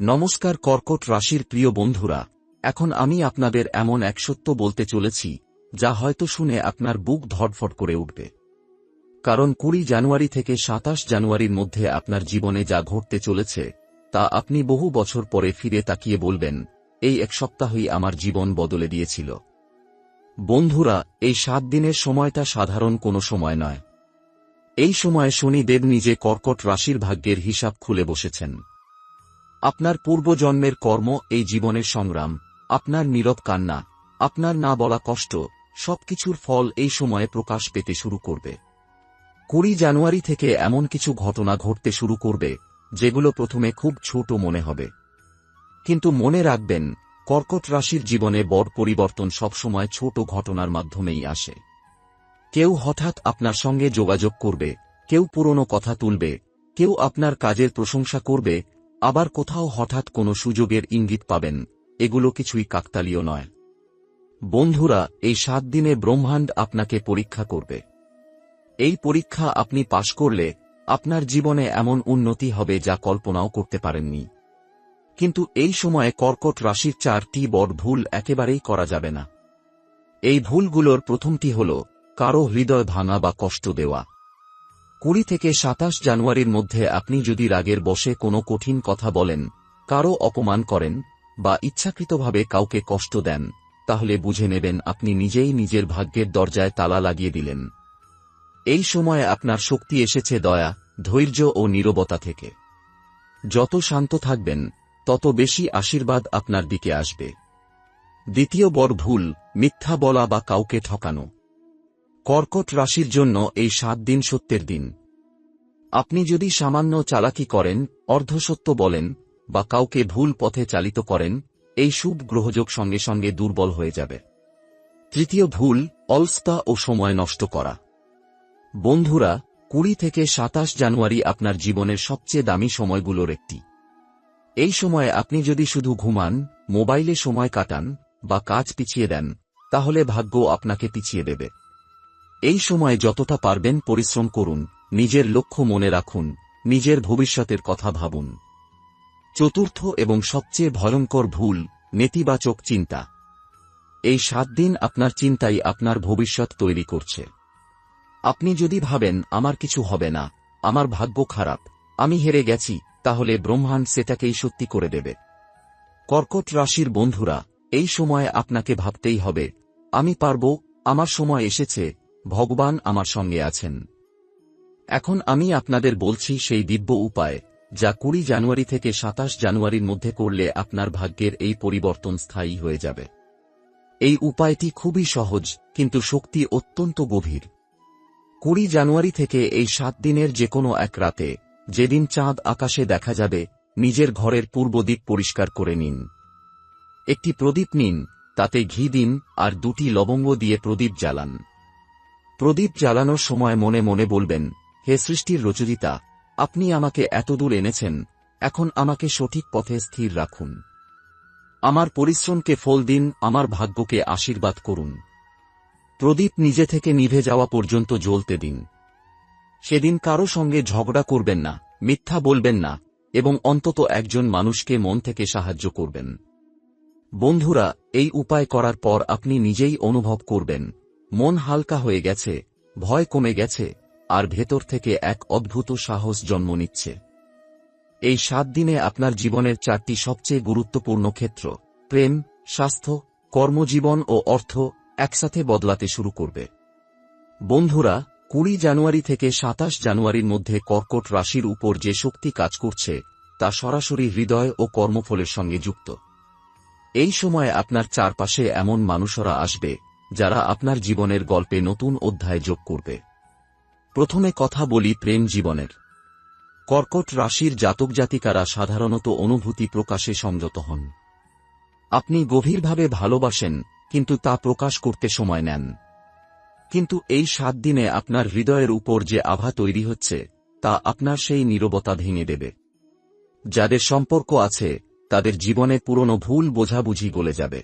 নমস্কার কর্কট রাশির প্রিয় বন্ধুরা, এখন আমি আপনাদের এমন এক সত্য বলতে চলেছি, যা হয়তো শুনে আপনার বুক ধড়ফড় করে উঠবে। কারণ কুড়ি জানুয়ারি থেকে সাতাশ জানুয়ারির মধ্যে আপনার জীবনে যা ঘটতে চলেছে, তা আপনি বহু বছর পরে ফিরে তাকিয়ে বলবেন, এই এক সপ্তাহই আমার জীবন বদলে দিয়েছিল। বন্ধুরা, এই সাত দিনের সময়টা সাধারণ কোনো সময় নয়। এই সময়ে শনিদেব নিজে কর্কট রাশির ভাগ্যের হিসাব খুলে বসেছেন। আপনার পূর্বজন্মের কর্ম, এই জীবনের সংগ্রাম, আপনার নীরব কান্না, আপনার না বলা কষ্ট, সবকিছুর ফল এই সময়ে প্রকাশ পেতে শুরু করবে। কুড়ি জানুয়ারি থেকে এমন কিছু ঘটনা ঘটতে শুরু করবে, যেগুলো প্রথমে খুব ছোট মনে হবে। কিন্তু মনে রাখবেন, কর্কট রাশির জীবনে বড় পরিবর্তন সবসময় ছোট ঘটনার মাধ্যমেই আসে। কেউ হঠাৎ আপনার সঙ্গে যোগাযোগ করবে, কেউ পুরনো কথা তুলবে, কেউ আপনার কাজের প্রশংসা করবে আবার কোথাও হঠাৎ কোনো সুযোগের ইঙ্গিত পাবেন, এগুলো কিছুই কাকতালীয় নয়। বন্ধুরা, এই সাত দিনে ব্রহ্মাণ্ড আপনাকে পরীক্ষা করবে। এই পরীক্ষা আপনি পাশ করলে আপনার জীবনে এমন উন্নতি হবে যা কল্পনাও করতে পারেননি। কিন্তু এই সময়ে কর্কট রাশির চারটি বড় ভুল একেবারেই করা যাবে না। এই ভুলগুলোর প্রথমটি হল কারও হৃদয় ভাঙা বা কষ্ট দেওয়া। কুড়ি থেকে সাতাশ জানুয়ারির মধ্যে আপনি যদি রাগের বসে কোনো কঠিন কথা বলেন কারও অপমান করেন, বা ইচ্ছাকৃতভাবে কাউকে কষ্ট দেন, তাহলে বুঝে নেবেন আপনি নিজেই নিজের ভাগ্যের দরজায় তালা লাগিয়ে দিলেন। এই সময়ে আপনার শক্তি এসেছে দয়া, ধৈর্য ও নীরবতা থেকে। যত শান্ত থাকবেন, তত বেশি আশীর্বাদ আপনার দিকে আসবে। দ্বিতীয় বড় ভুল, মিথ্যা বলা বা কাউকে ঠকানো। কর্কট রাশির জন্য এই সাত দিন সত্যের দিন। আপনি যদি সামান্য চালাকি করেন, অর্ধসত্য বলেন, বা কাউকে ভুল পথে চালিত করেন, এই শুভ গ্রহযোগ সঙ্গে সঙ্গে দুর্বল হয়ে যাবে। তৃতীয় ভুল, অলস্তা ও সময় নষ্ট করা। বন্ধুরা, কুড়ি থেকে সাতাশ জানুয়ারি আপনার জীবনের সবচেয়ে দামি সময়গুলোর একটি। এই সময়ে আপনি যদি শুধু ঘুমান, মোবাইলে সময় কাটান, বা কাজ পিছিয়ে দেন, তাহলে ভাগ্য আপনাকে পিছিয়ে দেবে। এই সময় যতটা পারবেন পরিশ্রম করুন, নিজের লক্ষ্য মনে রাখুন, নিজের ভবিষ্যতের কথা ভাবুন। চতুর্থ এবং সবচেয়ে ভয়ঙ্কর ভুল, নেতিবাচক চিন্তা। এই সাত দিন আপনার চিন্তাই আপনার ভবিষ্যৎ তৈরি করছে। আপনি যদি ভাবেন, আমার কিছু হবে না, আমার ভাগ্য খারাপ, আমি হেরে গেছি, তাহলে ব্রহ্মাণ্ড সেটাকেই সত্যি করে দেবে। কর্কট রাশির বন্ধুরা, এই সময়ে আপনাকে ভাবতেই হবে, আমি পারব, আমার সময় এসেছে ভগবান আমার সঙ্গে আছেন। এখন আমি আপনাদের বলছি সেই দিব্য উপায়, যা কুড়ি জানুয়ারি থেকে সাতাশ জানুয়ারির মধ্যে করলে আপনার ভাগ্যের এই পরিবর্তন স্থায়ী হয়ে যাবে। এই উপায়টি খুবই সহজ, কিন্তু শক্তি অত্যন্ত গভীর। কুড়ি জানুয়ারি থেকে এই সাত দিনের যে কোনো এক রাতে, যেদিন চাঁদ আকাশে দেখা যাবে, নিজের ঘরের পূর্ব দিক পরিষ্কার করে নিন। একটি প্রদীপ নিন, তাতে ঘি দিন, আর দুটি লবঙ্গ দিয়ে প্রদীপ জ্বালান। প্রদীপ জ্বালানোর সময় মনে মনে বলবেন, হে সৃষ্টির রচয়িতা, আপনি আমাকে এতদূর এনেছেন, এখন আমাকে সঠিক পথে স্থির রাখুন। আমার পরিশ্রমকে ফল দিন, আমার ভাগ্যকে আশীর্বাদ করুন। প্রদীপ নিজে থেকে নিভে যাওয়া পর্যন্ত জ্বলতে দিন। সেদিন কারও সঙ্গে ঝগড়া করবেন না, মিথ্যা বলবেন না, এবং অন্তত একজন মানুষকে মন থেকে সাহায্য করবেন। বন্ধুরা, এই উপায় করার পর আপনি নিজেই অনুভব করবেন মন হালকা হয়ে গেছে, ভয় কমে গেছে, আর ভেতর থেকে এক অদ্ভুত সাহস জন্ম নিচ্ছে। এই সাত দিনে আপনার জীবনের চারটি সবচেয়ে গুরুত্বপূর্ণ ক্ষেত্র, প্রেম, স্বাস্থ্য, কর্মজীবন ও অর্থ, একসাথে বদলাতে শুরু করবে। বন্ধুরা, কুড়ি জানুয়ারি থেকে সাতাশ জানুয়ারির মধ্যে কর্কট রাশির উপর যে শক্তি কাজ করছে, তা সরাসরি হৃদয় ও কর্মফলের সঙ্গে যুক্ত। এই সময় আপনার চারপাশে এমন মানুষরা আসবে যারা আপনার জীবনের গল্পে নতুন অধ্যায় যোগ করবে। প্রথমে কথা বলি প্রেম জীবনের। কর্কট রাশির জাতক জাতিকারা সাধারণত অনুভূতি প্রকাশে সংযত হন। আপনি গভীরভাবে ভালোবাসেন, কিন্তু তা প্রকাশ করতে সময় নেন। কিন্তু এই সাত দিনে আপনার হৃদয়ের উপর যে আভা তৈরি হচ্ছে, তা আপনার সেই নীরবতা ভেঙে দেবে। যাদের সম্পর্ক আছে, তাদের জীবনে পুরনো ভুল বোঝাবুঝি গলে যাবে।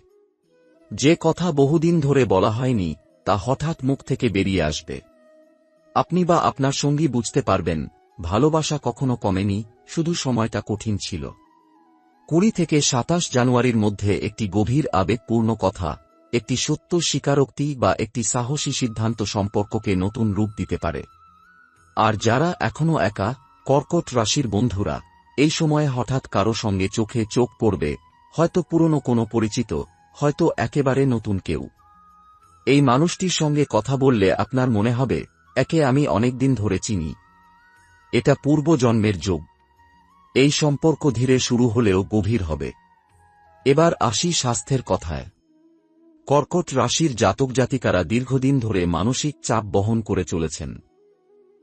যে কথা বহুদিন ধরে বলা হয়নি, তা হঠাৎ মুখ থেকে বেরিয়ে আসবে। আপনি বা আপনার সঙ্গী বুঝতে পারবেন, ভালোবাসা কখনো কমেনি, শুধু সময়টা কঠিন ছিল। কুড়ি থেকে সাতাশ জানুয়ারির মধ্যে একটি গভীর আবেগপূর্ণ কথা, একটি সত্য স্বীকারোক্তি বা একটি সাহসী সিদ্ধান্ত সম্পর্ককে নতুন রূপ দিতে পারে। আর যারা এখনও একা, কর্কট রাশির বন্ধুরা, এই সময়ে হঠাৎ কারও সঙ্গে চোখে চোখ পড়বে, হয়তো পুরনো কোনো পরিচিত হয়তো একেবারে নতুন কেউ। এই মানুষটির সঙ্গে কথা বললে আপনার মনে হবে, একে আমি অনেকদিন ধরে চিনি। এটা পূর্বজন্মের যোগ। এই সম্পর্ক ধীরে শুরু হলেও গভীর হবে। এবার আসি স্বাস্থ্যের কথায়। কর্কট রাশির জাতক জাতিকারা দীর্ঘদিন ধরে মানসিক চাপ বহন করে চলেছেন।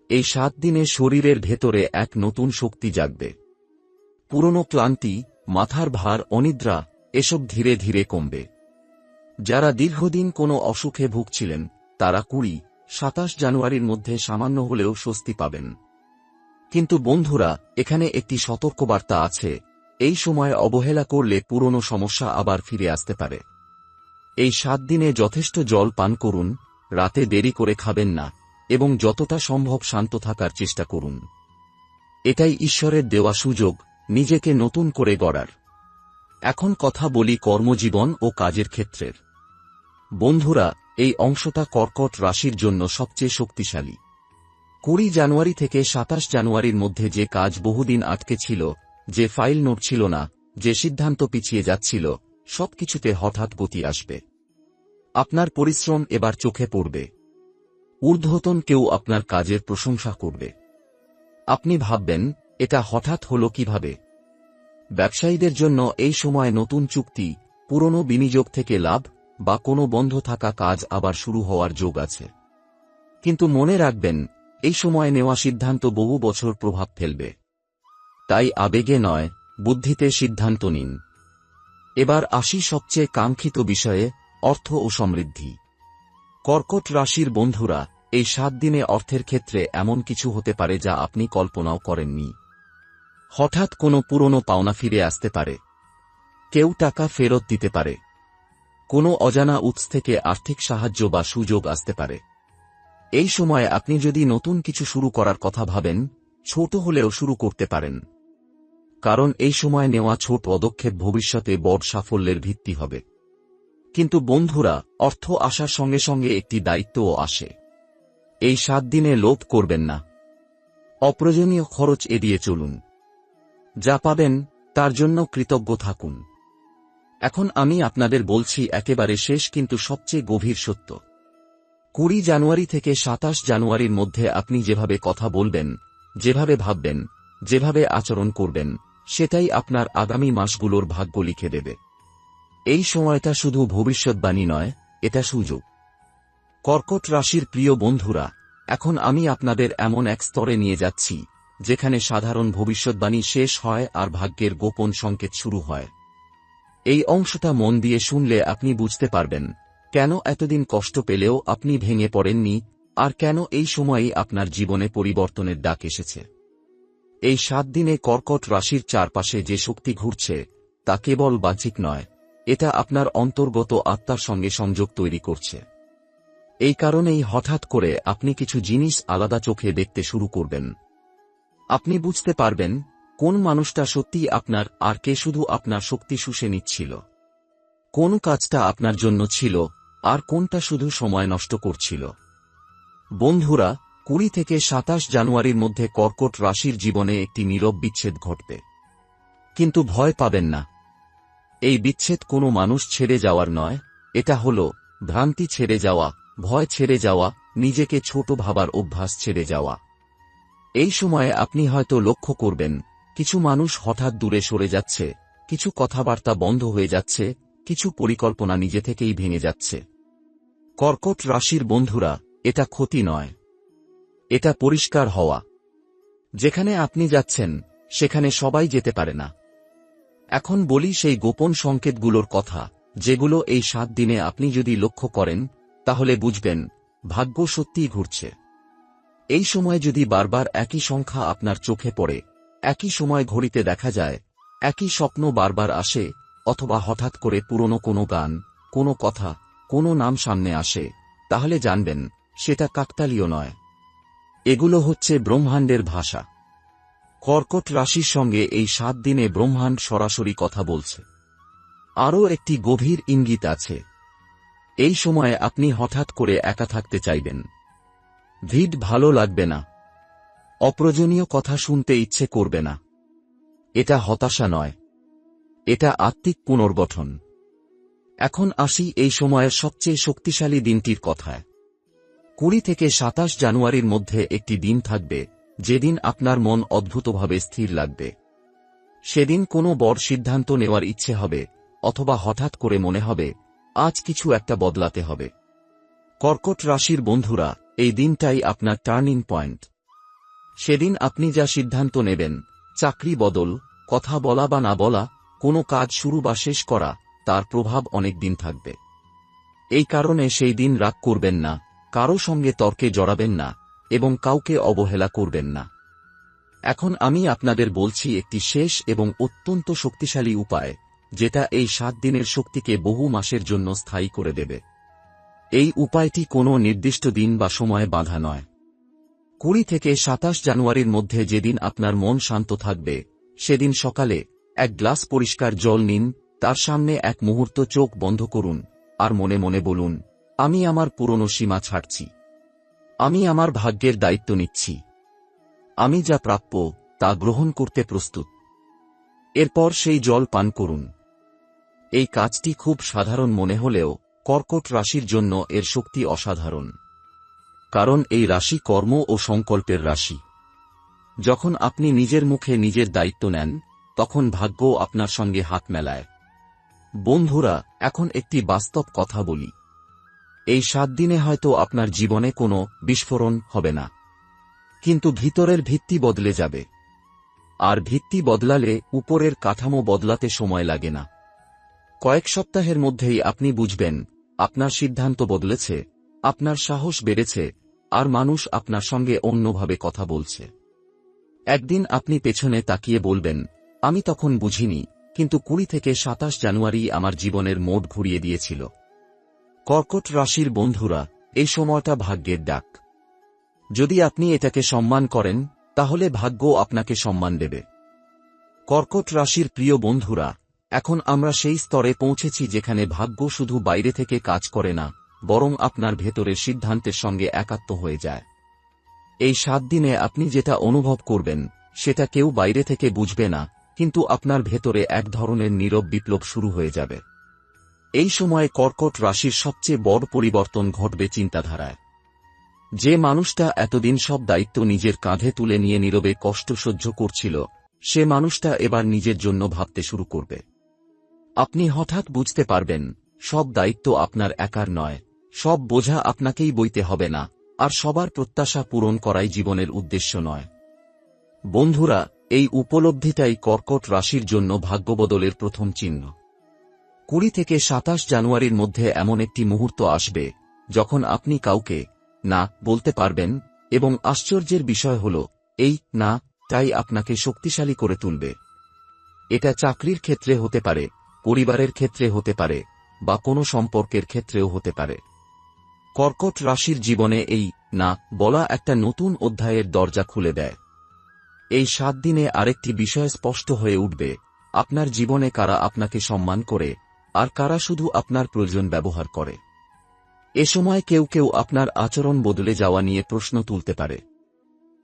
এই সাত দিনে শরীরের ভেতরে এক নতুন শক্তি জাগবে। পুরনো ক্লান্তি, মাথার ভার, অনিদ্রা এসব ধীরে ধীরে কমবে। যারা দীর্ঘদিন কোনো অসুখে ভুগছিলেন, তারা কুড়ি, সাতাশ জানুয়ারির মধ্যে সামান্য হলেও স্বস্তি পাবেন। কিন্তু বন্ধুরা, এখানে একটি সতর্কবার্তা আছে, এই সময় অবহেলা করলে পুরনো সমস্যা আবার ফিরে আসতে পারে। এই সাত দিনে যথেষ্ট জল পান করুন, রাতে দেরি করে খাবেন না, এবং যতটা সম্ভব শান্ত থাকার চেষ্টা করুন। এটাই ঈশ্বরের দেওয়া সুযোগ, নিজেকে নতুন করে গড়ার। এখন কথা বলি কর্মজীবন ও কাজের ক্ষেত্রের। বন্ধুরা, এই অংশটা কর্কট রাশির জন্য সবচেয়ে শক্তিশালী। কুড়ি জানুয়ারি থেকে সাতাশ জানুয়ারির মধ্যে যে কাজ বহুদিন আটকে ছিল, যে ফাইল নোট ছিল না, যে সিদ্ধান্ত পিছিয়ে যাচ্ছিল, সবকিছুতে হঠাৎ গতি আসবে। আপনার পরিশ্রম এবার চোখে পড়বে। ঊর্ধ্বতন কেউ আপনার কাজের প্রশংসা করবে। আপনি ভাববেন, এটা হঠাৎ হল কীভাবে? ব্যবসায়ীদের জন্য এই সময় নতুন চুক্তি, পুরনো বিনিয়োগ থেকে লাভ, বা কোনো বন্ধ থাকা কাজ আবার শুরু হওয়ার যোগ আছে। কিন্তু মনে রাখবেন, এই সময় নেওয়া সিদ্ধান্ত বহু বছর প্রভাব ফেলবে। তাই আবেগে নয়, বুদ্ধিতে সিদ্ধান্ত নিন। এবার আসি সবচেয়ে কাঙ্ক্ষিত বিষয়ে, অর্থ ও সমৃদ্ধি। কর্কট রাশির বন্ধুরা, এই সাত দিনে অর্থের ক্ষেত্রে এমন কিছু হতে পারে যা আপনি কল্পনাও করেননি। হঠাৎ কোনো পুরনো পাওনা ফিরে আসতে পারে। কেউ টাকা ফেরত দিতে পারে। কোনো অজানা উৎস থেকে আর্থিক সাহায্য বা সুযোগ আসতে পারে। এই সময় আপনি যদি নতুন কিছু শুরু করার কথা ভাবেন, ছোট হলেও শুরু করতে পারেন। কারণ এই সময় নেওয়া ছোট পদক্ষেপ ভবিষ্যতে বড় সাফল্যের ভিত্তি হবে। কিন্তু বন্ধুরা, অর্থ আসার সঙ্গে সঙ্গে একটি দায়িত্বও আসে। এই সাত দিনে লোভ করবেন না। অপ্রয়োজনীয় খরচ এড়িয়ে চলুন। যা পাবেন, তার জন্য কৃতজ্ঞ থাকুন। এখন আমি আপনাদের বলছি, একেবারে শেষ কিন্তু সবচেয়ে গভীর সত্য। কুড়ি জানুয়ারি থেকে সাতাশ জানুয়ারির মধ্যে আপনি যেভাবে কথা বলবেন, যেভাবে ভাববেন, যেভাবে আচরণ করবেন, সেটাই আপনার আগামী মাসগুলোর ভাগ্য লিখে দেবে। এই সময়টা শুধু ভবিষ্যৎবাণী নয়, এটা সুযোগ। কর্কট রাশির প্রিয় বন্ধুরা, এখন আমি আপনাদের এমন এক স্তরে নিয়ে যাচ্ছি যেখানে সাধারণ ভবিষ্যৎবাণী শেষ হয় আর ভাগ্যের গোপন সংকেত শুরু হয়। এই অংশটা মন দিয়ে শুনলে আপনি বুঝতে পারবেন, কেন এতদিন কষ্ট পেলেও আপনি ভেঙে পড়েননি, আর কেন এই সময়েই আপনার জীবনে পরিবর্তনের ডাক এসেছে। এই সাত দিনে কর্কট রাশির চারপাশে যে শক্তি ঘুরছে, তা কেবল বাহ্যিক নয়, এটা আপনার অন্তর্গত আত্মার সঙ্গে সংযোগ তৈরি করছে। এই কারণেই হঠাৎ করে আপনি কিছু জিনিস আলাদা চোখে দেখতে শুরু করবেন আপনি বুঝতে পারবেন কোন মানুষটা সত্যিই আপনার আর কে শুধু আপনার শক্তি শুষে নিচ্ছিল। কোন কাজটা আপনার জন্য ছিল আর কোনটা শুধু সময় নষ্ট করছিল। বন্ধুরা, কুড়ি থেকে সাতাশ জানুয়ারির মধ্যে কর্কট রাশির জীবনে একটি নীরব বিচ্ছেদ ঘটবে। কিন্তু ভয় পাবেন না। এই বিচ্ছেদ কোনো মানুষ ছেড়ে যাওয়ার নয়, এটা হল ভ্রান্তি ছেড়ে যাওয়া, ভয় ছেড়ে যাওয়া, নিজেকে ছোট ভাবার অভ্যাস ছেড়ে যাওয়া। এই সময়ে আপনি হয়তো লক্ষ্য করবেন, কিছু মানুষ হঠাৎ দূরে সরে যাচ্ছে, কিছু কথাবার্তা বন্ধ হয়ে যাচ্ছে, কিছু পরিকল্পনা নিজে থেকেই ভেঙে যাচ্ছে। কর্কট রাশির বন্ধুরা, এটা ক্ষতি নয়। এটা পরিষ্কার হওয়া। যেখানে আপনি যাচ্ছেন, সেখানে সবাই যেতে পারে না। এখন বলি সেই গোপন সংকেতগুলোর কথা, যেগুলো এই সাত দিনে আপনি যদি লক্ষ্য করেন, তাহলে বুঝবেন, ভাগ্য সত্যিই ঘুরছে। এই সময় যদি বারবার একই সংখ্যা আপনার চোখে পড়ে, একই সময় ঘড়িতে দেখা যায়, একই স্বপ্ন বারবার আসে, অথবা হঠাৎ করে পুরনো কোনো গান, কোনো কথা, কোনো নাম সামনে আসে, তাহলে জানবেন, সেটা কাকতালীয় নয়। এগুলো হচ্ছে ব্রহ্মাণ্ডের ভাষা। কর্কট রাশির সঙ্গে এই সাত দিনে ব্রহ্মাণ্ড সরাসরি কথা বলছে। আরও একটি গভীর ইঙ্গিত আছে। এই সময়ে আপনি হঠাৎ করে একা থাকতে চাইবেন। ভিড় ভালো লাগবে না। অপ্রয়োজনীয় কথা শুনতে ইচ্ছে করবে না। এটা হতাশা নয়। এটা আত্মিক পুনর্গঠন। এখন আসি এই সময়ের সবচেয়ে শক্তিশালী দিনটির কথায়। কুড়ি থেকে সাতাশ জানুয়ারির মধ্যে একটি দিন থাকবে, যেদিন আপনার মন অদ্ভুতভাবে স্থির লাগবে। সেদিন কোনো বড় সিদ্ধান্ত নেওয়ার ইচ্ছে হবে, অথবা হঠাৎ করে মনে হবে, আজ কিছু একটা বদলাতে হবে। কর্কট রাশির বন্ধুরা এই দিনটাই আপনার টার্নিং পয়েন্ট সেদিন আপনি যা সিদ্ধান্ত নেবেন, চাকরি বদল, কথা বলা বা না বলা, কোনো কাজ শুরু বা শেষ করা, তার প্রভাব অনেক দিন থাকবে। এই কারণে সেই দিন রাগ করবেন না, কারও সঙ্গে তর্কে জড়াবেন না, এবং কাউকে অবহেলা করবেন না। এখন আমি আপনাদের বলছি একটি শেষ এবং অত্যন্ত শক্তিশালী উপায়, যেটা এই সাত দিনের শক্তিকে বহু মাসের জন্য স্থায়ী করে দেবে। এই উপায়টি কোনো নির্দিষ্ট দিন বা সময়ে বাধা নয়। কুড়ি থেকে সাতাশ জানুয়ারির মধ্যে যেদিন আপনার মন শান্ত থাকবে, সেদিন সকালে এক গ্লাস পরিষ্কার জল নিন, তার সামনে এক মুহূর্ত চোখ বন্ধ করুন, আর মনে মনে বলুন, আমি আমার পুরনো সীমা ছাড়ছি। আমি আমার ভাগ্যের দায়িত্ব নিচ্ছি। আমি যা প্রাপ্য, তা গ্রহণ করতে প্রস্তুত। এরপর সেই জল পান করুন। এই কাজটি খুব সাধারণ মনে হলেও কর্কট রাশির জন্য এর শক্তি অসাধারণ। কারণ এই রাশি কর্ম ও সংকল্পের রাশি। যখন আপনি নিজের মুখে নিজের দায়িত্ব নেন, তখন ভাগ্য আপনার সঙ্গে হাত মেলায়। বন্ধুরা, এখন একটি বাস্তব কথা বলি। এই সাত দিনে হয়তো আপনার জীবনে কোনো বিস্ফোরণ হবে না। কিন্তু ভিতরের ভিত্তি বদলে যাবে। আর ভিত্তি বদলালে উপরের কাঠামো বদলাতে সময় লাগে না। কয়েক সপ্তাহের মধ্যেই আপনি বুঝবেন আপনার সিদ্ধান্ত বদলেছে, আপনার সাহস বেড়েছে, আর মানুষ আপনার সঙ্গে অন্যভাবে কথা বলছে। একদিন আপনি পেছনে তাকিয়ে বলবেন, আমি তখন বুঝিনি, কিন্তু কুড়ি থেকে সাতাশ জানুয়ারি আমার জীবনের মোড ঘুরিয়ে দিয়েছিল। কর্কট রাশির বন্ধুরা, এই সময়টা ভাগ্যের ডাক। যদি আপনি এটাকে সম্মান করেন, তাহলে ভাগ্য আপনাকে সম্মান দেবে। কর্কট রাশির প্রিয় বন্ধুরা এখন আমরা সেই স্তরে পৌঁছেছি যেখানে ভাগ্য শুধু বাইরে থেকে কাজ করে না, বরং আপনার ভেতরের সিদ্ধান্তের সঙ্গে একাত্ম হয়ে যায়। এই সাত দিনে আপনি যেটা অনুভব করবেন, সেটা কেউ বাইরে থেকে বুঝবে না, কিন্তু আপনার ভেতরে এক ধরনের নীরব বিপ্লব শুরু হয়ে যাবে। এই সময়ে কর্কট রাশির সবচেয়ে বড় পরিবর্তন ঘটবে চিন্তাধারায়। যে মানুষটা এতদিন সব দায়িত্ব নিজের কাঁধে তুলে নিয়ে নীরবে কষ্ট সহ্য করছিল, সে মানুষটা এবার নিজের জন্য ভাবতে শুরু করবে। আপনি হঠাৎ বুঝতে পারবেন, সব দায়িত্ব আপনার একার নয়। সব বোঝা আপনাকেই বইতে হবে না, আর সবার প্রত্যাশা পূরণ করাই জীবনের উদ্দেশ্য নয়। বন্ধুরা, এই উপলব্ধিটাই কর্কট রাশির জন্য ভাগ্যবদলের প্রথম চিহ্ন। কুড়ি থেকে সাতাশ জানুয়ারির মধ্যে এমন একটি মুহূর্ত আসবে, যখন আপনি কাউকে না বলতে পারবেন এবং আশ্চর্যের বিষয় হল, এই না, তাই আপনাকে শক্তিশালী করে তুলবে। এটা চাকরির ক্ষেত্রে হতে পারে পরিবারের ক্ষেত্রে হতে পারে, বা কোনো সম্পর্কের ক্ষেত্রেও হতে পারে। কর্কট রাশির জীবনে এই না বলা একটা নতুন অধ্যায়ের দরজা খুলে দেয়। এই সাত দিনে আরেকটি বিষয় স্পষ্ট হয়ে উঠবে, আপনার জীবনে কারা আপনাকে সম্মান করে, আর কারা শুধু আপনার প্রয়োজন ব্যবহার করে। এ সময় কেউ কেউ আপনার আচরণ বদলে যাওয়া নিয়ে প্রশ্ন তুলতে পারে।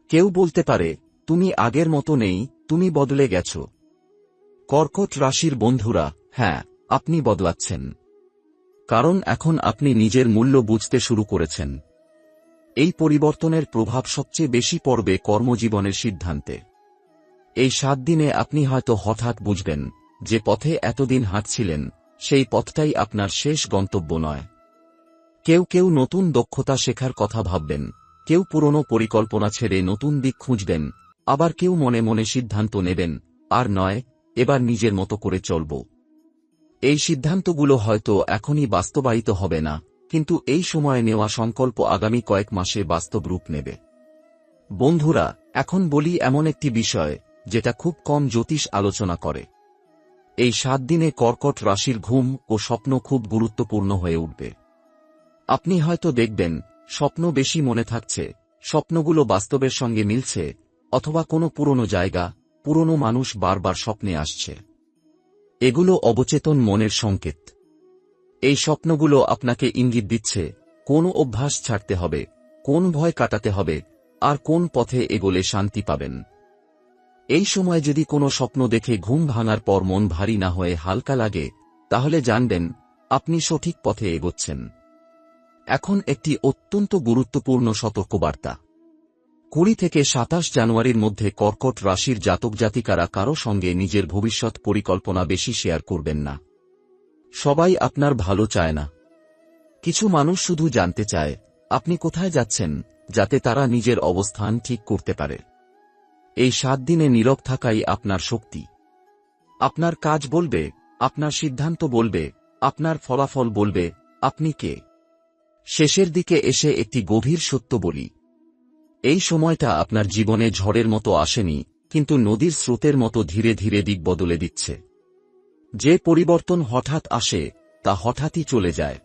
কেউ বলতে পারে, তুমি আগের মতো নেই, তুমি বদলে গেছ। কর্কট রাশির বন্ধুরা হ্যাঁ আপনি বদলাচ্ছেন। কারণ এখন আপনি নিজের মূল্য বুঝতে শুরু করেছেন। এই পরিবর্তনের প্রভাব সবচেয়ে বেশি পড়বে কর্মজীবনের সিদ্ধান্তে। এই সাত দিনে আপনি হয়তো হঠাৎ বুঝবেন যে পথে এতদিন হাঁটছিলেন, সেই পথটাই আপনার শেষ গন্তব্য নয়। কেউ কেউ নতুন দক্ষতা শেখার কথা ভাববেন, কেউ পুরনো পরিকল্পনা ছেড়ে নতুন দিক খুঁজবেন, আবার কেউ মনে মনে সিদ্ধান্ত নেবেন, আর নয়, এবার নিজের মতো করে চলব। এই সিদ্ধান্তগুলো হয়তো এখনই বাস্তবায়িত হবে না, কিন্তু এই সময়ে নেওয়া সংকল্প আগামী কয়েক মাসে বাস্তব রূপ নেবে। বন্ধুরা, এখন বলি এমন একটি বিষয়, যেটা খুব কম জ্যোতিষ আলোচনা করে। এই সাত দিনে কর্কট রাশির ঘুম ও স্বপ্ন খুব গুরুত্বপূর্ণ হয়ে উঠবে। আপনি হয়তো দেখবেন, স্বপ্ন বেশি মনে থাকছে, স্বপ্নগুলো বাস্তবের সঙ্গে মিলছে, অথবা কোনো পুরনো জায়গা, পুরনো মানুষ বারবার স্বপ্নে আসছে। এগুলো অবচেতন মনের সংকেত। এই স্বপ্নগুলো আপনাকে ইঙ্গিত দিচ্ছে, কোন অভ্যাস ছাড়তে হবে, কোন ভয় কাটাতে হবে, আর কোন পথে এগোলে শান্তি পাবেন। এই সময় যদি কোনো স্বপ্ন দেখে ঘুম ভাঙার পর মন ভারী না হয়ে হালকা লাগে, তাহলে জানবেন, আপনি সঠিক পথে এগোচ্ছেন। এখন একটি অত্যন্ত গুরুত্বপূর্ণ সতর্কবার্তা। কুড়ি থেকে সাতাশ জানুয়ারির মধ্যে কর্কট রাশির জাতক জাতিকারা কারও সঙ্গে নিজের ভবিষ্যৎ পরিকল্পনা বেশি শেয়ার করবেন না। সবাই আপনার ভালো চায় না। কিছু মানুষ শুধু জানতে চায়, আপনি কোথায় যাচ্ছেন, যাতে তারা নিজের অবস্থান ঠিক করতে পারে। এই সাত দিনে নীরব থাকাই আপনার শক্তি। আপনার কাজ বলবে, আপনার সিদ্ধান্ত বলবে, আপনার ফলাফল বলবে, আপনি কে? শেষের দিকে এসে একটি গভীর সত্য বলি এই সময়টা আপনার জীবনে ঝড়ের মতো আসেনি, কিন্তু নদীর স্রোতের মতো ধীরে ধীরে দিক বদলে দিচ্ছে। যে পরিবর্তন হঠাৎ আসে, তা হঠাৎই চলে যায়।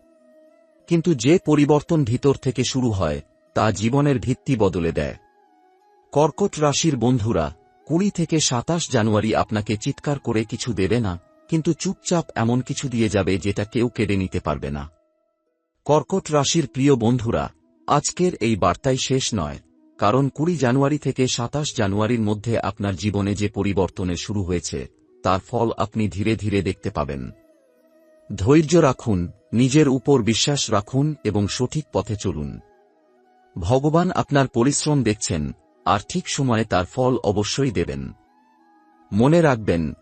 কিন্তু যে পরিবর্তন ভিতর থেকে শুরু হয়, তা জীবনের ভিত্তি বদলে দেয়। কর্কট রাশির বন্ধুরা, কুড়ি থেকে সাতাশ জানুয়ারি আপনাকে চিৎকার করে কিছু দেবে না, কিন্তু চুপচাপ এমন কিছু দিয়ে যাবে যেটা কেউ কেড়ে নিতে পারবে না। কর্কট রাশির প্রিয় বন্ধুরা, আজকের এই বার্তাই শেষ নয়। কারণ কুড়ি জানুয়ারি থেকে সাতাশ জানুয়ারির মধ্যে আপনার জীবনে যে পরিবর্তনের শুরু হয়েছে, তার ফল আপনি ধীরে ধীরে দেখতে পাবেন। ধৈর্য রাখুন, নিজের উপর বিশ্বাস রাখুন এবং সঠিক পথে চলুন। ভগবান আপনার পরিশ্রম দেখছেন, আর ঠিক সময়ে তার ফল অবশ্যই দেবেন। মনে রাখবেন